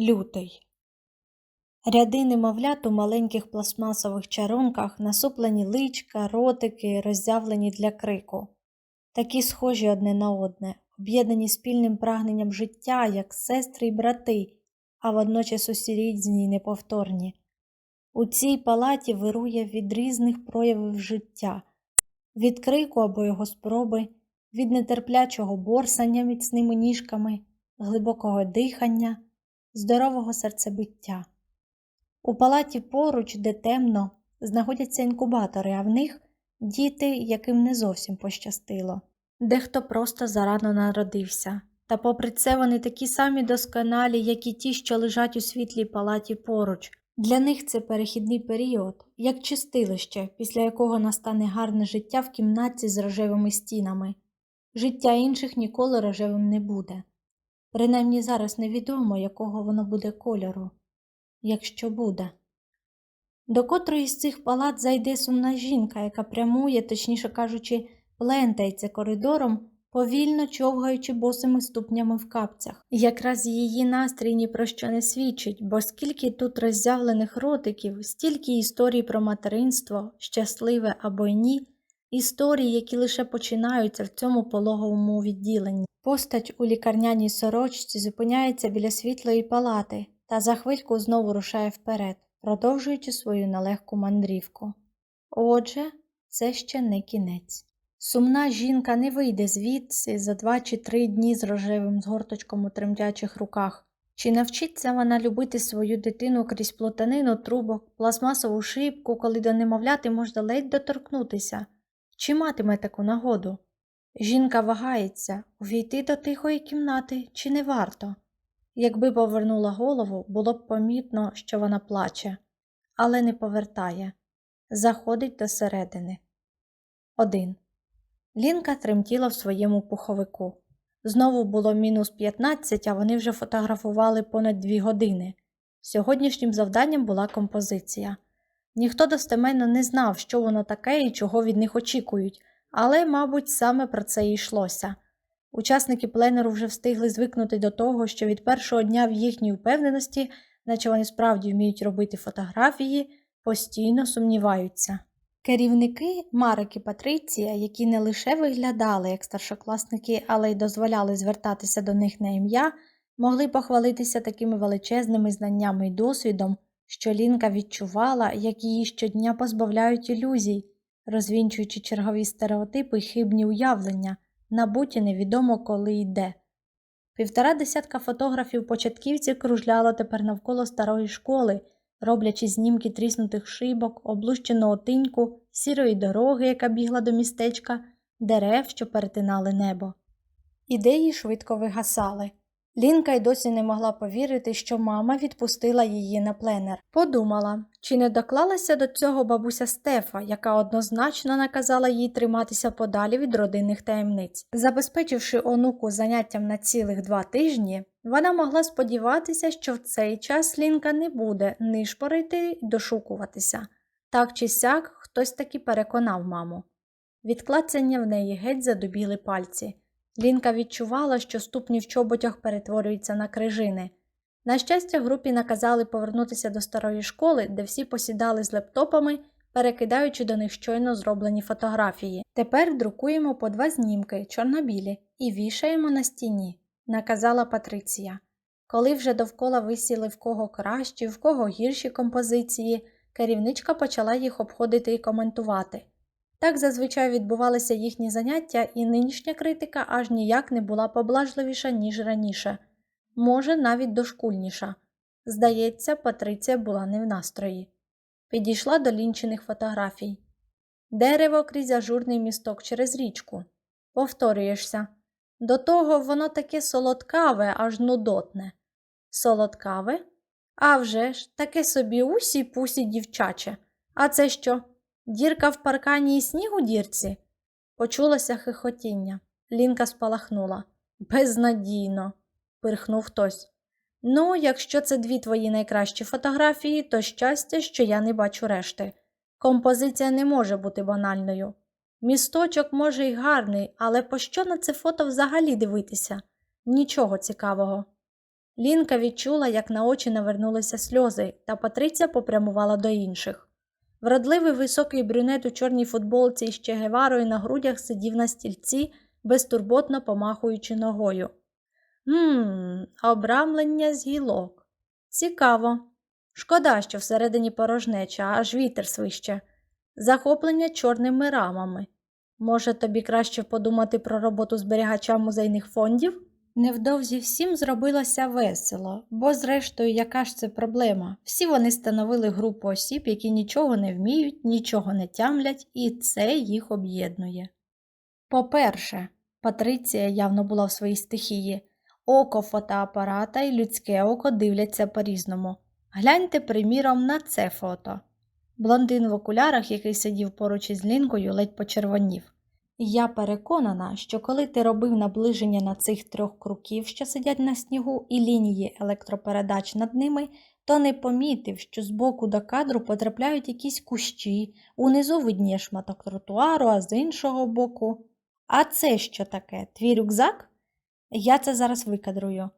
Лютий. Ряди немовлят у маленьких пластмасових чарунках, насуплені личка, ротики, роззявлені для крику. Такі схожі одне на одне, об'єднані спільним прагненням життя, як сестри й брати, а водночас усі різні й неповторні. У цій палаті вирує від різних проявів життя, від крику або його спроби, від нетерплячого борсання міцними ніжками, глибокого дихання, здорового серцебиття. У палаті поруч, де темно, знаходяться інкубатори, а в них діти, яким не зовсім пощастило. Дехто просто зарано народився. Та попри це вони такі самі досконалі, як і ті, що лежать у світлій палаті поруч. Для них це перехідний період, як чистилище, після якого настане гарне життя в кімнаті з рожевими стінами. Життя інших ніколи рожевим не буде. Принаймні зараз невідомо, якого воно буде кольору, якщо буде. До котрої з цих палат зайде сумна жінка, яка прямує, точніше кажучи, плентається коридором, повільно човгаючи босими ступнями в капцях. Якраз її настрій ні про що не свідчить, бо скільки тут роззявлених ротиків, стільки історій про материнство, щасливе або ні, історії, які лише починаються в цьому пологовому відділенні. Постать у лікарняній сорочці зупиняється біля світлої палати та за хвильку знову рушає вперед, продовжуючи свою нелегку мандрівку. Отже, це ще не кінець. Сумна жінка не вийде звідси за два чи три дні з рожевим згорточком у тремтячих руках. Чи навчиться вона любити свою дитину крізь плотанину трубок, пластмасову шибку, коли до немовляти можна ледь доторкнутися? Чи матиме таку нагоду? Жінка вагається, увійти до тихої кімнати чи не варто. Якби повернула голову, було б помітно, що вона плаче, але не повертає. Заходить до середини. 1. Лінка тремтіла в своєму пуховику. Знову було мінус 15, а вони вже фотографували понад дві години. Сьогоднішнім завданням була композиція. Ніхто достеменно не знав, що воно таке і чого від них очікують, але, мабуть, саме про це і йшлося. Учасники пленеру вже встигли звикнути до того, що від першого дня в їхній впевненості, наче вони справді вміють робити фотографії, постійно сумніваються. Керівники Марик і Патриція, які не лише виглядали як старшокласники, але й дозволяли звертатися до них на ім'я, могли похвалитися такими величезними знаннями і досвідом, що Лінка відчувала, як її щодня позбавляють ілюзій, розвінчуючи чергові стереотипи й хибні уявлення, набуті невідомо коли й де. Півтора десятка фотографів початківців кружляло тепер навколо старої школи, роблячи знімки тріснутих шибок, облущеного тиньку, сірої дороги, яка бігла до містечка, дерев, що перетинали небо. Ідеї швидко вигасали. Лінка й досі не могла повірити, що мама відпустила її на пленер. Подумала, чи не доклалася до цього бабуся Стефа, яка однозначно наказала їй триматися подалі від родинних таємниць. Забезпечивши онуку заняттям на цілих два тижні, вона могла сподіватися, що в цей час Лінка не буде нишпорити й дошукуватися. Так чи сяк хтось таки переконав маму. Від клацання в неї геть задубіли пальці. Лінка відчувала, що ступні в чоботях перетворюються на крижини. На щастя, групі наказали повернутися до старої школи, де всі посідали з лептопами, перекидаючи до них щойно зроблені фотографії. Тепер друкуємо по два знімки, чорнобілі, і вішаємо на стіні, наказала Патриція. Коли вже довкола висіли в кого кращі, в кого гірші композиції, керівничка почала їх обходити і коментувати. Так зазвичай відбувалися їхні заняття, і нинішня критика аж ніяк не була поблажливіша, ніж раніше, може, навіть дошкульніша. Здається, Патриція була не в настрої. Підійшла до лінчених фотографій. Дерево крізь ажурний місток через річку. Повторюєшся. До того воно таке солодкаве, аж нудотне. Солодкаве? А вже ж, таке собі усі пусі дівчаче. А це що? Дірка в паркані і сніг у дірці? Почулося хихотіння. Лінка спалахнула. Безнадійно, пирхнув хтось. Ну, якщо це дві твої найкращі фотографії, то щастя, що я не бачу решти. Композиція не може бути банальною. Місточок може й гарний, але пощо на це фото взагалі дивитися? Нічого цікавого. Лінка відчула, як на очі навернулися сльози, та Патриця попрямувала до інших. Вродливий високий брюнет у чорній футболці із Че Геварою на грудях сидів на стільці, безтурботно помахуючи ногою. Ммм, обрамлення з гілок. Цікаво. Шкода, що всередині порожнеча, аж вітер свище. Захоплення чорними рамами. Може, тобі краще подумати про роботу зберігача музейних фондів? Невдовзі всім зробилося весело, бо, зрештою, яка ж це проблема? Всі вони становили групу осіб, які нічого не вміють, нічого не тямлять, і це їх об'єднує. По-перше, Патриція явно була в своїй стихії. Око фотоапарата і людське око дивляться по-різному. Гляньте, приміром, на це фото. Блондин в окулярах, який сидів поруч із лінкою, ледь почервонів. Я переконана, що коли ти робив наближення на цих трьох круків, що сидять на снігу, і лінії електропередач над ними, то не помітив, що з боку до кадру потрапляють якісь кущі, унизу видніє шматок тротуару, а з іншого боку. А це що таке? Твій рюкзак? Я це зараз викадрую.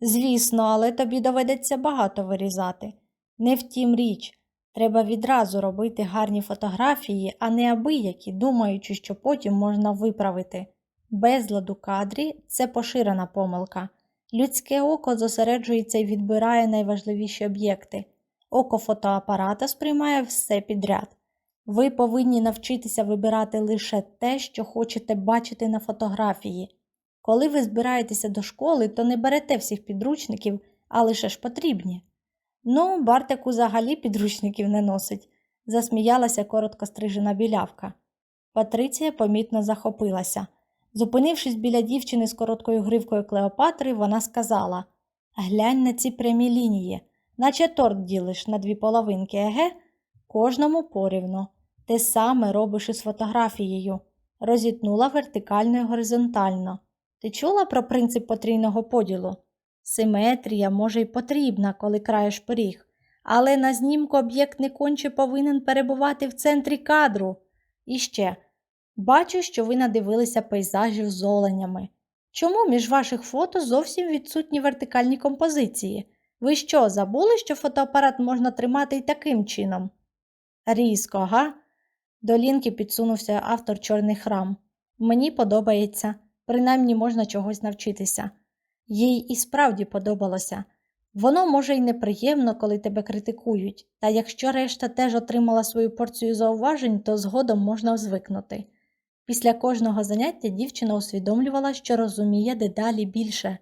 Звісно, але тобі доведеться багато вирізати. Не втім річ. Треба відразу робити гарні фотографії, а не абиякі, думаючи, що потім можна виправити. Безлад у кадрі це поширена помилка. Людське око зосереджується і відбирає найважливіші об'єкти. Око фотоапарата сприймає все підряд. Ви повинні навчитися вибирати лише те, що хочете бачити на фотографії. Коли ви збираєтеся до школи, то не берете всіх підручників, а лише ж потрібні. Ну, Бартик взагалі підручників не носить, засміялася коротко стрижена білявка. Патриція помітно захопилася. Зупинившись біля дівчини з короткою гривкою Клеопатри, вона сказала Глянь на ці прямі лінії, наче торт ділиш на дві половинки, еге? Кожному порівну. Те саме робиш із фотографією. Розітнула вертикально і горизонтально. Ти чула про принцип потрійного поділу? Симетрія може й потрібна, коли краєш пиріг, але на знімку об'єкт не конче повинен перебувати в центрі кадру. І ще, бачу, що ви надивилися пейзажів з оленями. Чому між ваших фото зовсім відсутні вертикальні композиції? Ви що, забули, що фотоапарат можна тримати й таким чином? Різко, га? До лінки підсунувся автор чорних рам. Мені подобається, принаймні можна чогось навчитися. Їй і справді подобалося. Воно може й неприємно, коли тебе критикують, та якщо решта теж отримала свою порцію зауважень, то згодом можна звикнути. Після кожного заняття дівчина усвідомлювала, що розуміє дедалі більше.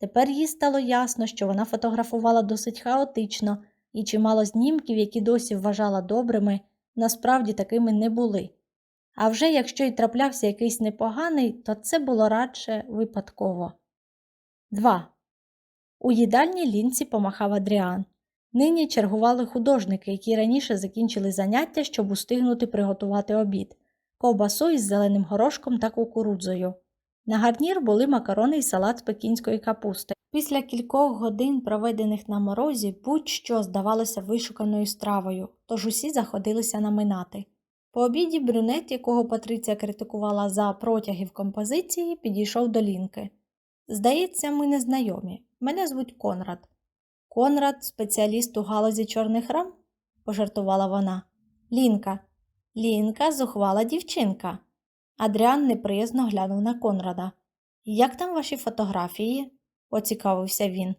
Тепер їй стало ясно, що вона фотографувала досить хаотично, і чимало знімків, які досі вважала добрими, насправді такими не були. А вже якщо й траплявся якийсь непоганий, то це було радше випадково. 2. У їдальній лінці помахав Адріан. Нині чергували художники, які раніше закінчили заняття, щоб устигнути приготувати обід, ковбасу із зеленим горошком та кукурудзою. На гарнір були макарони і салат з пекінської капусти. Після кількох годин, проведених на морозі, будь-що здавалося вишуканою стравою, тож усі заходилися наминати. По обіді брюнет, якого Патриція критикувала за протяги в композиції, підійшов до лінки. Здається, ми не знайомі. Мене звуть Конрад. Конрад, спеціаліст у галузі чорних рам? пожартувала вона. Лінка. Лінка зухвала дівчинка. Адріан неприязно глянув на Конрада. Як там ваші фотографії? поцікавився він.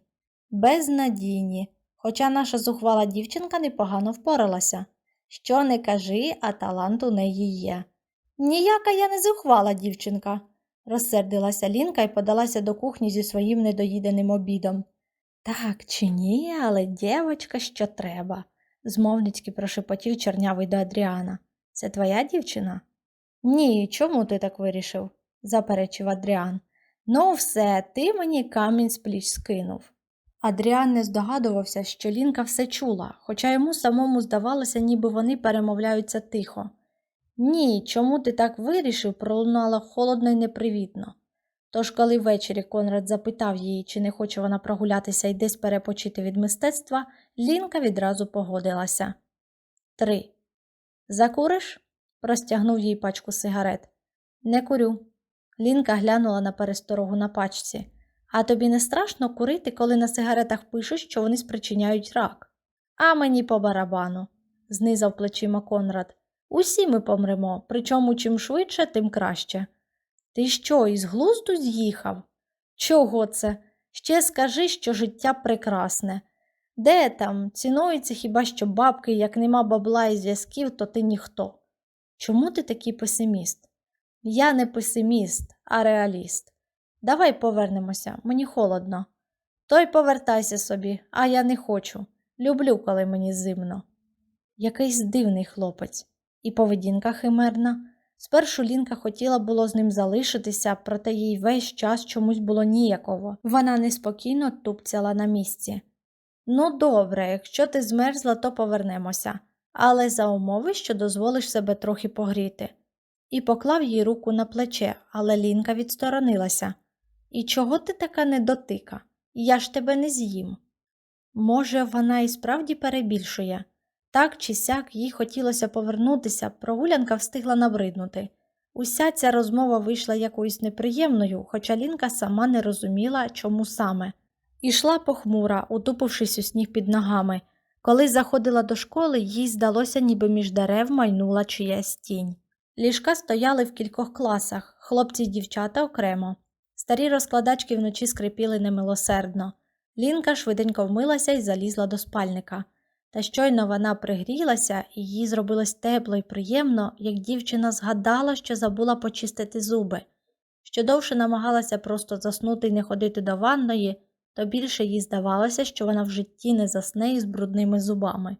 Безнадійні, хоча наша зухвала дівчинка непогано впоралася. Що не кажи, а талант у неї є. Ніяка я не зухвала дівчинка, розсердилася Лінка і подалася до кухні зі своїм недоїденим обідом. Так чи ні, але дівочка, що треба, змовницьки прошепотів чорнявий до Адріана. Це твоя дівчина? Ні, чому ти так вирішив? заперечив Адріан. Ну, все, ти мені камінь з пліч скинув. Адріан не здогадувався, що Лінка все чула, хоча йому самому здавалося, ніби вони перемовляються тихо. Ні, чому ти так вирішив, пролунало холодно і непривітно. Тож, коли ввечері Конрад запитав її, чи не хоче вона прогулятися і десь перепочити від мистецтва, Лінка відразу погодилася. Три. Закуриш? простягнув їй пачку сигарет. Не курю. Лінка глянула на пересторогу на пачці. А тобі не страшно курити, коли на сигаретах пишуть, що вони спричиняють рак? А мені по барабану, знизав плечима Конрад. Усі ми помремо, причому чим швидше, тим краще. Ти що, із глузду з'їхав? Чого це? Ще скажи, що життя прекрасне. Де там? Цінується хіба що бабки, як нема бабла і зв'язків, то ти ніхто. Чому ти такий песиміст? Я не песиміст, а реаліст. Давай повернемося, мені холодно. Той повертайся собі, а я не хочу. Люблю, коли мені зимно. Якийсь дивний хлопець, і поведінка химерна. Спершу Лінка хотіла було з ним залишитися, проте їй весь час чомусь було ніяково. Вона неспокійно тупцяла на місці. Ну, добре, якщо ти змерзла, то повернемося, але за умови, що дозволиш себе трохи погріти. І поклав їй руку на плече, але Лінка відсторонилася. І чого ти така недотика? Я ж тебе не з'їм. Може, вона і справді перебільшує. Так чи сяк їй хотілося повернутися, прогулянка встигла набриднути. Уся ця розмова вийшла якоюсь неприємною, хоча Лінка сама не розуміла, чому саме. Ішла похмура, утупившись у сніг під ногами. Коли заходила до школи, їй здалося, ніби між дерев майнула чиясь тінь. Ліжка стояли в кількох класах, хлопці й дівчата окремо. Старі розкладачки вночі скрипіли немилосердно. Лінка швиденько вмилася і залізла до спальника. Та щойно вона пригрілася, і їй зробилось тепло і приємно, як дівчина згадала, що забула почистити зуби. Що довше намагалася просто заснути і не ходити до ванної, то більше їй здавалося, що вона в житті не засне із брудними зубами.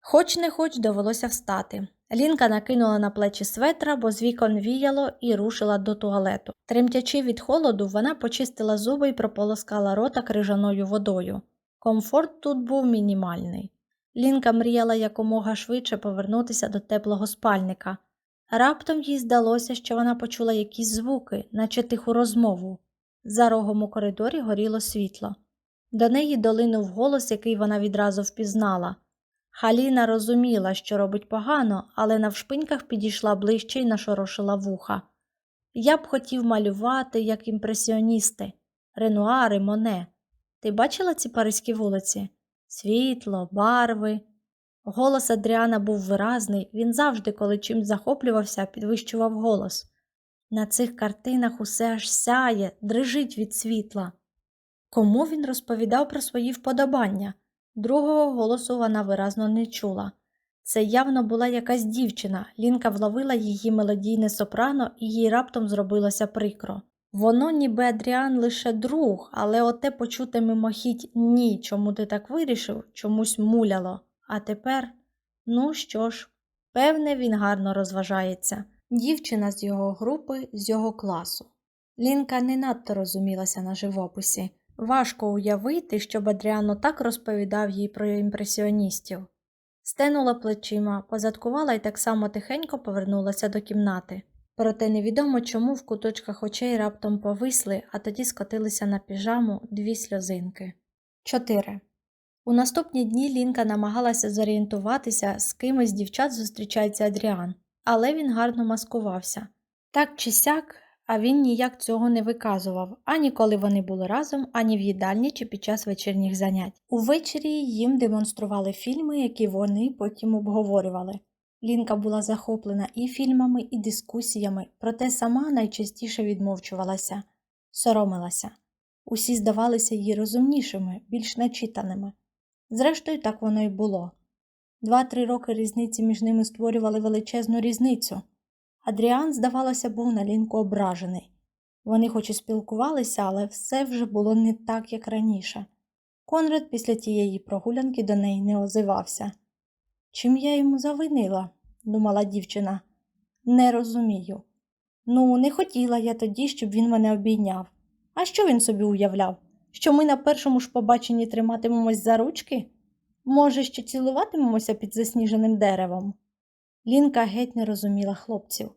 Хоч не хоч довелося встати. Лінка накинула на плечі светра, бо з вікон віяло і рушила до туалету. Тремтячи від холоду, вона почистила зуби і прополоскала рота крижаною водою. Комфорт тут був мінімальний. Лінка мріяла якомога швидше повернутися до теплого спальника. Раптом їй здалося, що вона почула якісь звуки, наче тиху розмову. За рогом у коридорі горіло світло. До неї долинув голос, який вона відразу впізнала. Халіна розуміла, що робить погано, але навшпиньках підійшла ближче і нашорошила вуха. Я б хотів малювати, як імпресіоністи, ренуари, моне. Ти бачила ці паризькі вулиці? Світло, барви. Голос Адріана був виразний, він завжди, коли чимсь захоплювався, підвищував голос. На цих картинах усе аж сяє, дрижить від світла. Кому він розповідав про свої вподобання? Другого голосу вона виразно не чула. Це явно була якась дівчина, Лінка вловила її мелодійне сопрано і їй раптом зробилося прикро. Воно, ніби Адріан лише друг, але оте почуте мимохідь ні, чому ти так вирішив, чомусь муляло. А тепер, ну що ж, певне, він гарно розважається. Дівчина з його групи, з його класу. Лінка не надто розумілася на живописі. Важко уявити, щоб Адріано так розповідав їй про імпресіоністів. Стенула плечима, позадкувала і так само тихенько повернулася до кімнати. Проте невідомо чому в куточках очей раптом повисли, а тоді скотилися на піжаму дві сльозинки. 4. У наступні дні Лінка намагалася зорієнтуватися, з ким із дівчат зустрічається Адріан, але він гарно маскувався. Так чи сяк, а він ніяк цього не виказував, ані коли вони були разом, ані в їдальні чи під час вечірніх занять. Увечері їм демонстрували фільми, які вони потім обговорювали. Лінка була захоплена і фільмами, і дискусіями, проте сама найчастіше відмовчувалася, соромилася. Усі здавалися їй розумнішими, більш начитаними. Зрештою, так воно й було. Два-три роки різниці між ними створювали величезну різницю. Адріан, здавалося, був на лінку ображений. Вони хоч і спілкувалися, але все вже було не так, як раніше. Конрад після тієї прогулянки до неї не озивався. Чим я йому завинила? думала дівчина. Не розумію. Ну, не хотіла я тоді, щоб він мене обійняв. А що він собі уявляв? Що ми на першому ж побаченні триматимемось за ручки? Може, що цілуватимемося під засніженим деревом? Лінка геть не розуміла хлопців.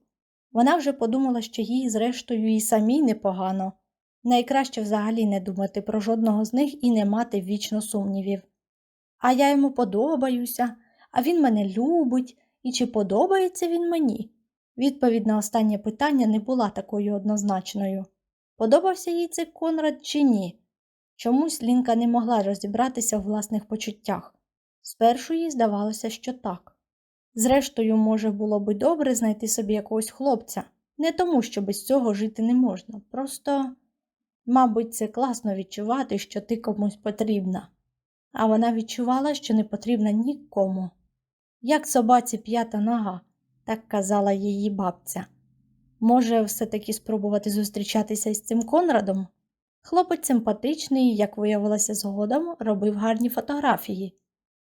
Вона вже подумала, що їй, зрештою, і самій непогано. Найкраще взагалі не думати про жодного з них і не мати вічно сумнівів. А я йому подобаюся, а він мене любить, і чи подобається він мені? Відповідь на останнє питання не була такою однозначною. Подобався їй цей Конрад чи ні? Чомусь Лінка не могла розібратися в власних почуттях. Спершу їй здавалося, що так. Зрештою, може, було би добре знайти собі якогось хлопця, не тому, що без цього жити не можна. Просто, мабуть, це класно відчувати, що ти комусь потрібна. А вона відчувала, що не потрібна нікому. Як собаці п'ята нога, так казала її бабця. Може, все-таки спробувати зустрічатися із цим Конрадом? Хлопець симпатичний, як виявилося згодом, робив гарні фотографії.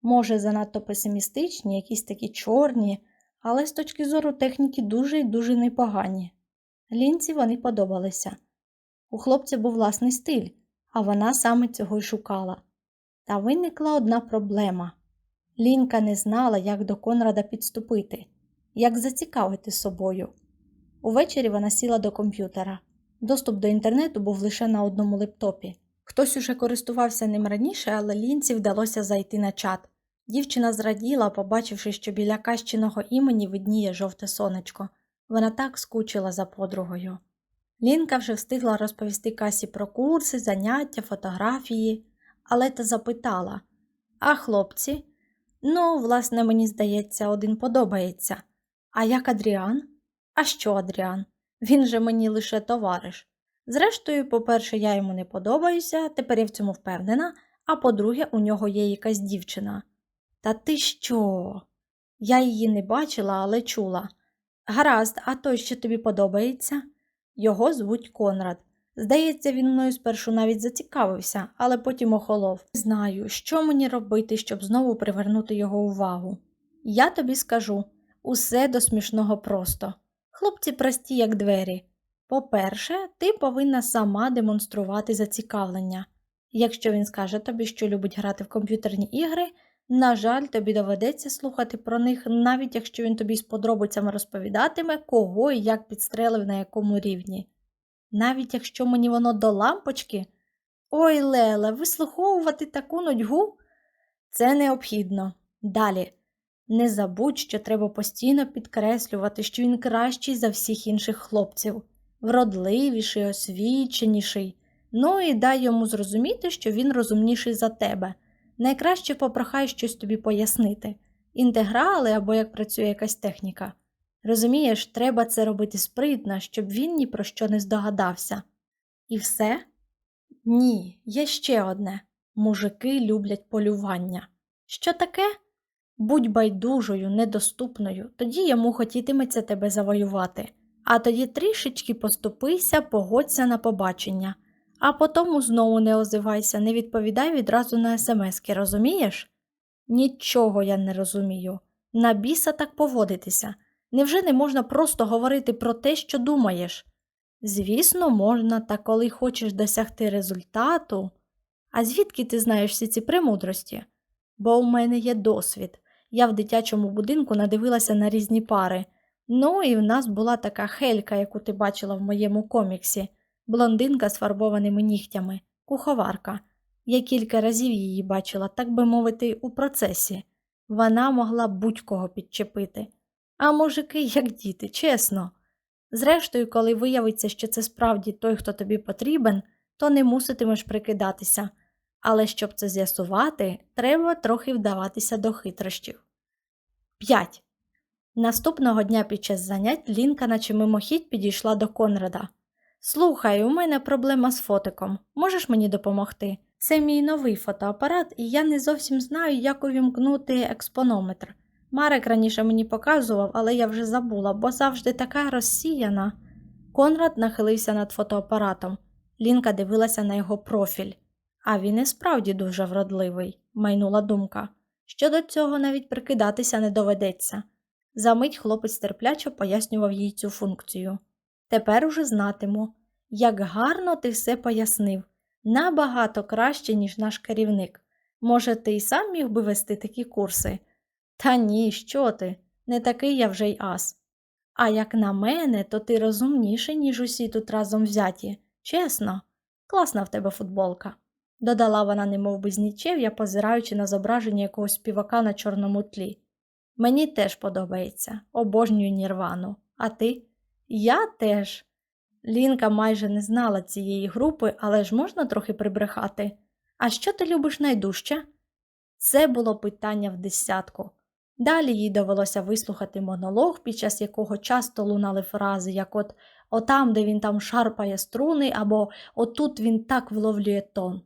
Може, занадто песимістичні, якісь такі чорні, але з точки зору техніки дуже і дуже непогані. Лінці вони подобалися. У хлопця був власний стиль, а вона саме цього й шукала. Та виникла одна проблема. Лінка не знала, як до Конрада підступити, як зацікавити собою. Увечері вона сіла до комп'ютера. Доступ до інтернету був лише на одному лептопі. Хтось уже користувався ним раніше, але лінці вдалося зайти на чат. Дівчина зраділа, побачивши, що біля кащиного імені видніє жовте сонечко. Вона так скучила за подругою. Лінка вже встигла розповісти Касі про курси, заняття, фотографії, але та запитала А хлопці? Ну, власне, мені здається, один подобається. А як Адріан? А що Адріан? Він же мені лише товариш. Зрештою, по-перше, я йому не подобаюся, тепер я в цьому впевнена, а по-друге, у нього є якась дівчина. Та ти що? Я її не бачила, але чула. Гаразд, а той, що тобі подобається? Його звуть Конрад. Здається, він мною спершу навіть зацікавився, але потім охолов. Не знаю, що мені робити, щоб знову привернути його увагу. Я тобі скажу усе до смішного просто. Хлопці прості, як двері. По-перше, ти повинна сама демонструвати зацікавлення. Якщо він скаже тобі, що любить грати в комп'ютерні ігри, на жаль, тобі доведеться слухати про них, навіть якщо він тобі з подробицями розповідатиме, кого і як підстрелив на якому рівні. Навіть якщо мені воно до лампочки. Ой, Леле, вислуховувати таку нудьгу? Це необхідно. Далі. Не забудь, що треба постійно підкреслювати, що він кращий за всіх інших хлопців, вродливіший, освіченіший. Ну і дай йому зрозуміти, що він розумніший за тебе. Найкраще попрохай щось тобі пояснити інтеграли або як працює якась техніка. Розумієш, треба це робити спритно, щоб він ні про що не здогадався. І все? Ні, є ще одне мужики люблять полювання. Що таке? Будь байдужою, недоступною, тоді йому хотітиметься тебе завоювати, а тоді трішечки поступися, погодься на побачення, а потому знову не озивайся, не відповідай відразу на смски, розумієш? Нічого я не розумію. На біса так поводитися. Невже не можна просто говорити про те, що думаєш? Звісно, можна, та коли хочеш досягти результату. А звідки ти знаєш всі ці премудрості? Бо у мене є досвід. Я в дитячому будинку надивилася на різні пари. Ну, і в нас була така хелька, яку ти бачила в моєму коміксі, блондинка з фарбованими нігтями, куховарка. Я кілька разів її бачила, так би мовити, у процесі. Вона могла будь-кого підчепити. А мужики, як діти, чесно. Зрештою, коли виявиться, що це справді той, хто тобі потрібен, то не муситимеш прикидатися. Але щоб це з'ясувати, треба трохи вдаватися до хитрощів. 5. Наступного дня під час занять Лінка, наче мимохідь, підійшла до Конрада. Слухай, у мене проблема з фотиком. Можеш мені допомогти? Це мій новий фотоапарат, і я не зовсім знаю, як увімкнути експонометр. Марek раніше мені показував, але я вже забула, бо завжди така розсіяна. Конрад нахилився над фотоапаратом. Лінка дивилася на його профіль. А він і справді дуже вродливий, майнула думка. Щодо цього навіть прикидатися не доведеться. Замить хлопець терпляче пояснював їй цю функцію. Тепер уже знатиму, як гарно ти все пояснив, набагато краще, ніж наш керівник. Може, ти й сам міг би вести такі курси? Та ні, що ти? Не такий я вже й ас. А як на мене, то ти розумніший, ніж усі тут разом взяті. Чесно, класна в тебе футболка, додала вона, немов би з нічев'я, позираючи на зображення якогось співака на чорному тлі. Мені теж подобається, обожнюю нірвану. А ти? Я теж. Лінка майже не знала цієї групи, але ж можна трохи прибрехати. А що ти любиш найдужче? Це було питання в десятку. Далі їй довелося вислухати монолог, під час якого часто лунали фрази, як от отам, де він там шарпає струни, або отут він так вловлює тон.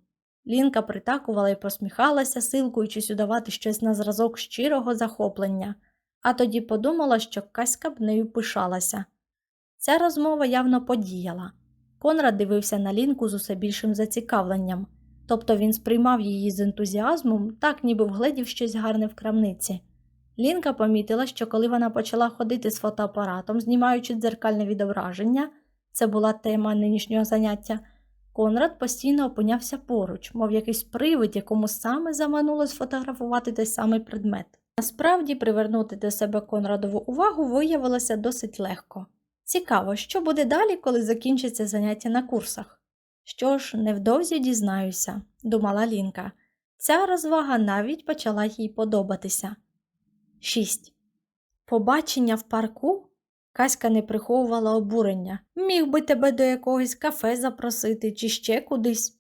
Лінка притакувала і посміхалася, силкуючись удавати щось на зразок щирого захоплення, а тоді подумала, що Каська б нею пишалася. Ця розмова явно подіяла. Конрад дивився на Лінку з усе більшим зацікавленням, тобто він сприймав її з ентузіазмом, так ніби вгледів щось гарне в крамниці. Лінка помітила, що коли вона почала ходити з фотоапаратом, знімаючи дзеркальне відображення, це була тема нинішнього заняття, Конрад постійно опинявся поруч, мов якийсь привид, якому саме замануло сфотографувати той самий предмет. Насправді, привернути до себе Конрадову увагу виявилося досить легко. Цікаво, що буде далі, коли закінчиться заняття на курсах. Що ж, невдовзі дізнаюся, думала Лінка. Ця розвага навіть почала їй подобатися. 6. Побачення в парку? Каська не приховувала обурення. Міг би тебе до якогось кафе запросити чи ще кудись.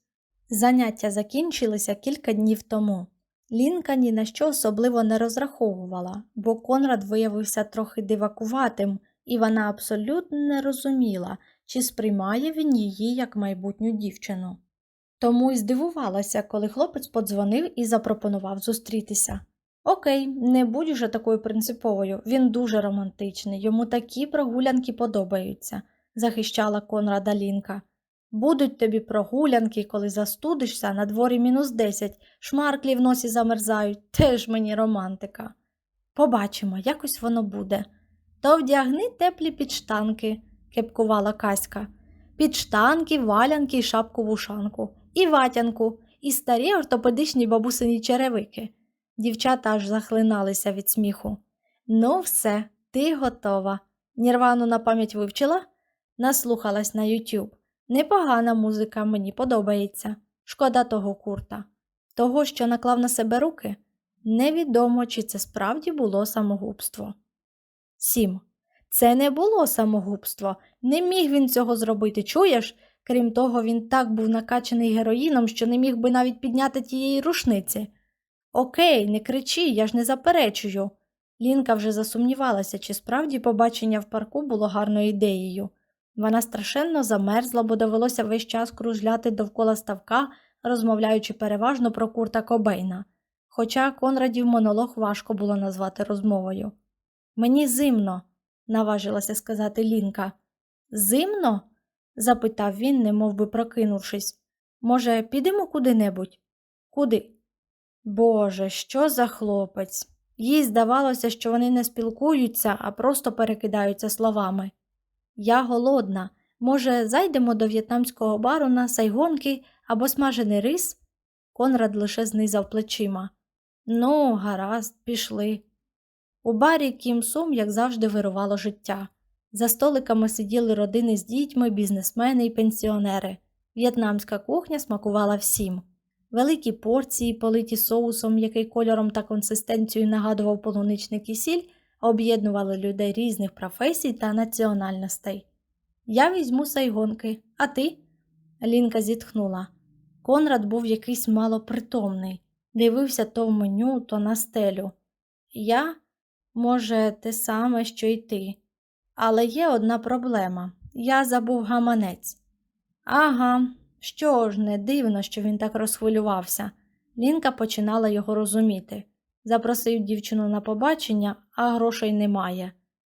Заняття закінчилися кілька днів тому. Лінка ні на що особливо не розраховувала, бо Конрад виявився трохи дивакуватим, і вона абсолютно не розуміла, чи сприймає він її як майбутню дівчину. Тому й здивувалася, коли хлопець подзвонив і запропонував зустрітися. Окей, не будь уже такою принциповою, він дуже романтичний, йому такі прогулянки подобаються, захищала Конрада Лінка. Будуть тобі прогулянки, коли застудишся, на дворі мінус десять, шмарклі в носі замерзають, теж мені романтика. Побачимо, якось воно буде. То вдягни теплі підштанки, кепкувала Каська. Підштанки, валянки і шапку вушанку, і ватянку, і старі ортопедичні бабусині черевики. Дівчата аж захлиналися від сміху. Ну, все, ти готова. Нірвану на пам'ять вивчила? Наслухалась на YouTube. Непогана музика, мені подобається. Шкода того курта. Того, що наклав на себе руки, невідомо, чи це справді було самогубство. 7. Це не було самогубство. Не міг він цього зробити, чуєш? Крім того, він так був накачаний героїном, що не міг би навіть підняти тієї рушниці. Окей, не кричи, я ж не заперечую. Лінка вже засумнівалася, чи справді побачення в парку було гарною ідеєю. Вона страшенно замерзла, бо довелося весь час кружляти довкола ставка, розмовляючи переважно про курта Кобейна. Хоча Конрадів монолог важко було назвати розмовою. Мені зимно, наважилася сказати Лінка. Зимно? запитав він, немов би прокинувшись. Може, підемо куди-небудь? Куди? Боже, що за хлопець? Їй здавалося, що вони не спілкуються, а просто перекидаються словами. Я голодна. Може, зайдемо до в'єтнамського бару на сайгонки або смажений рис? Конрад лише знизав плечима. Ну, гаразд, пішли. У барі Кім Сум, як завжди, вирувало життя. За столиками сиділи родини з дітьми, бізнесмени і пенсіонери. В'єтнамська кухня смакувала всім. Великі порції, политі соусом, який кольором та консистенцією нагадував полуничний кисіль, об'єднували людей різних професій та національностей. Я візьму сайгонки, а ти? Лінка зітхнула. Конрад був якийсь малопритомний, дивився то в меню, то на стелю. Я, може, те саме, що й ти. Але є одна проблема я забув гаманець. Ага, що ж, не дивно, що він так розхвилювався. Лінка починала його розуміти. Запросив дівчину на побачення, а грошей немає.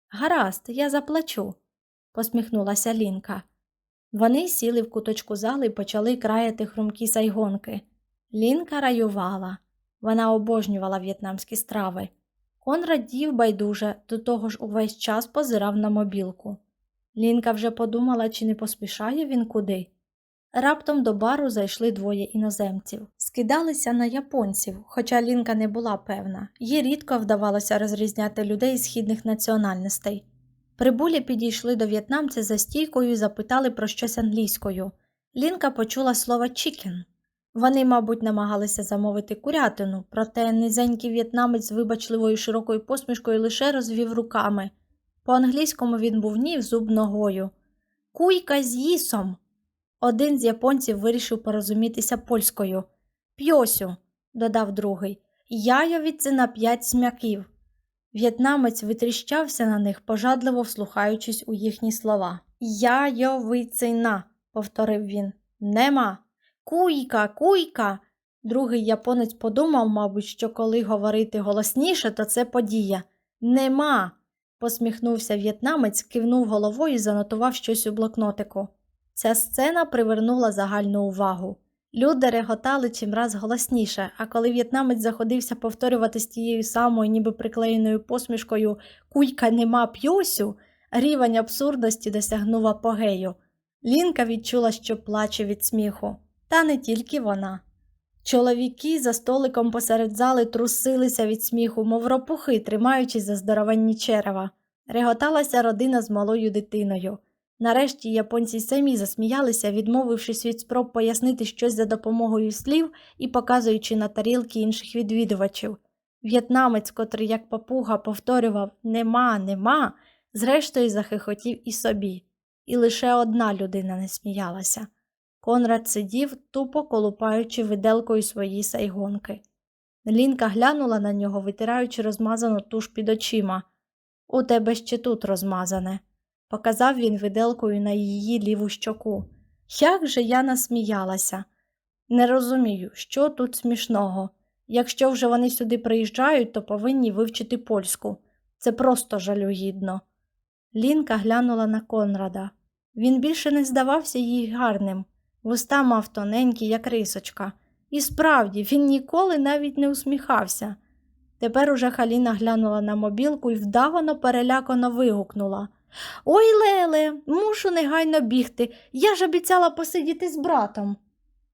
Гаразд, я заплачу, посміхнулася Лінка. Вони сіли в куточку зали і почали краяти хрумкі сайгонки. Лінка раювала. Вона обожнювала в'єтнамські страви. Конрад дів байдуже, до того ж увесь час позирав на мобілку. Лінка вже подумала, чи не поспішає він куди. Раптом до бару зайшли двоє іноземців, скидалися на японців, хоча Лінка не була певна, їй рідко вдавалося розрізняти людей східних національностей. Прибулі підійшли до в'єтнамця за стійкою і запитали про щось англійською. Лінка почула слово «чікен». Вони, мабуть, намагалися замовити курятину, проте низенький в'єтнамець з вибачливою широкою посмішкою лише розвів руками. По англійському він був ні в зуб ногою. Куйка з їсом. Один з японців вирішив порозумітися польською. Пьосю, додав другий. Яйовіці на п'ять смяків. В'єтнамець витріщався на них, пожадливо вслухаючись у їхні слова. Яйовицина, повторив він. Нема. Куйка, куйка. Другий японець подумав, мабуть, що коли говорити голосніше, то це подія. Нема. посміхнувся в'єтнамець, кивнув головою і занотував щось у блокнотику. Ця сцена привернула загальну увагу. Люди реготали чимраз голосніше, а коли в'єтнамець заходився повторювати з тією самою, ніби приклеєною посмішкою Куйка нема п'йосю, рівень абсурдності досягнув апогею. Лінка відчула, що плаче від сміху. Та не тільки вона. Чоловіки за столиком посеред зали трусилися від сміху, мов ропухи, тримаючись за здоровенні черева. Реготалася родина з малою дитиною. Нарешті японці самі засміялися, відмовившись від спроб пояснити щось за допомогою слів і показуючи на тарілки інших відвідувачів. В'єтнамець, котрий як папуга повторював нема, нема, зрештою захихотів і собі. І лише одна людина не сміялася. Конрад сидів, тупо колупаючи виделкою свої сайгонки. Лінка глянула на нього, витираючи розмазану туш під очима. У тебе ще тут розмазане, показав він виделкою на її ліву щоку. Як же я насміялася. Не розумію, що тут смішного. Якщо вже вони сюди приїжджають, то повинні вивчити польську. Це просто жалюгідно. Лінка глянула на Конрада. Він більше не здавався їй гарним. Вуста мав тоненькі, як рисочка. І справді, він ніколи навіть не усміхався. Тепер уже Халіна глянула на мобілку і вдавано перелякано вигукнула. Ой, Леле, мушу негайно бігти. Я ж обіцяла посидіти з братом.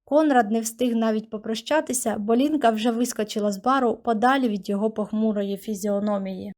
Конрад не встиг навіть попрощатися, бо Лінка вже вискочила з бару подалі від його похмурої фізіономії.